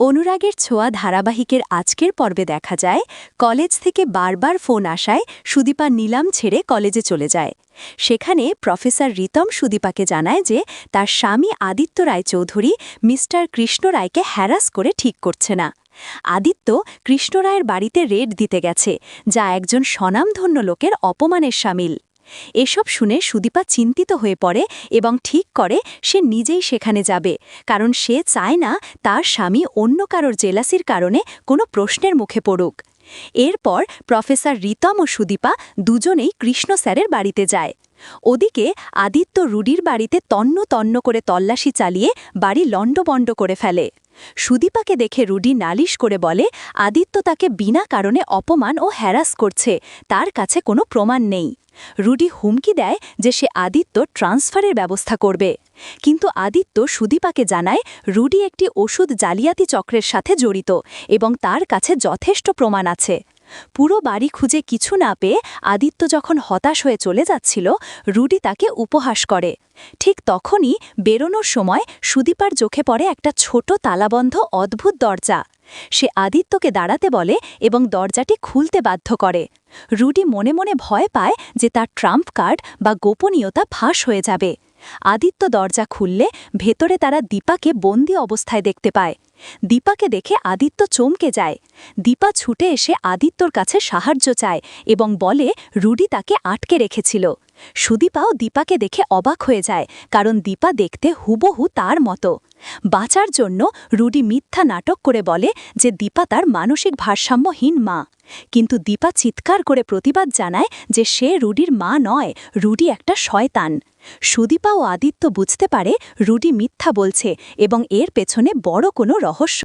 অনুরাগের ছোঁয়া ধারাবাহিকের আজকের পর্বে দেখা যায়। কলেজ থেকে বারবার ফোন আসায় সুদীপা নিলাম ছেড়ে কলেজে চলে যায়। সেখানে প্রফেসর রিতম সুদীপাকে জানায় যে তার স্বামী আদিত্য রায়চৌধুরী মিস্টার কৃষ্ণ রায়কে হ্যারাস করে ঠিক করছে না। আদিত্য কৃষ্ণ রায়ের বাড়িতে রেড দিতে গেছে, যা একজন স্বনামধন্য লোকের অপমানের সামিল। এসব শুনে সুদীপা চিন্তিত হয়ে পড়ে এবং ঠিক করে সে নিজেই সেখানে যাবে, কারণ সে চায় না তার স্বামী অন্য কারোর জেলাসির কারণে কোনো প্রশ্নের মুখে পড়ুক। এরপর প্রফেসর রিতম ও সুদীপা দুজনেই কৃষ্ণ স্যারের বাড়িতে যায়। ওদিকে আদিত্য রুডির বাড়িতে তন্ন তন্ন করে তল্লাশি চালিয়ে বাড়ি লণ্ডবণ্ড করে ফেলে। সুদীপাকে দেখে রুডি নালিশ করে বলে, আদিত্য তাকে বিনা কারণে অপমান ও হ্যারাস করছে, তার কাছে কোনো প্রমাণ নেই। রুডি হুমকি দেয় যে সে আদিত্য ট্রান্সফারের ব্যবস্থা করবে। কিন্তু আদিত্য সুদীপাকে জানায়, রুডি একটি ওষুধ জালিয়াতি চক্রের সাথে জড়িত এবং তার কাছে যথেষ্ট প্রমাণ আছে। পুরো বাড়ি খুঁজে কিছু না পেয়ে আদিত্য যখন হতাশ হয়ে চলে যাচ্ছিল, রুডি তাকে উপহাস করে। ঠিক তখনই বেরোনোর সময় সুদীপার চোখে পড়ে একটা ছোট তালাবন্ধ অদ্ভুত দরজা। সে আদিত্যকে দাঁড়াতে বলে এবং দরজাটি খুলতে বাধ্য করে। রুডি মনে মনে ভয় পায় যে তার ট্রাম্প কার্ড বা গোপনীয়তা ফাঁস হয়ে যাবে। আদিত্য দরজা খুললে ভেতরে তারা দীপাকে বন্দি অবস্থায় দেখতে পায়। দীপাকে দেখে আদিত্য চমকে যায়। দীপা ছুটে এসে আদিত্যর কাছে সাহায্য চায় এবং বলে, রুডি তাকে আটকে রেখেছিল। সুদীপাও দীপাকে দেখে অবাক হয়ে যায়, কারণ দীপা দেখতে হুবহু তার মতো। বাঁচার জন্য রুডি মিথ্যা নাটক করে বলে যে দীপা তার মানসিক ভারসাম্যহীন মা। কিন্তু দীপা চিৎকার করে প্রতিবাদ জানায় যে সে রুডির মা নয়, রুডি একটা শয়তান। সুদীপা ও আদিত্য বুঝতে পারে রুডি মিথ্যা বলছে এবং এর পেছনে বড় কোনো রহস্য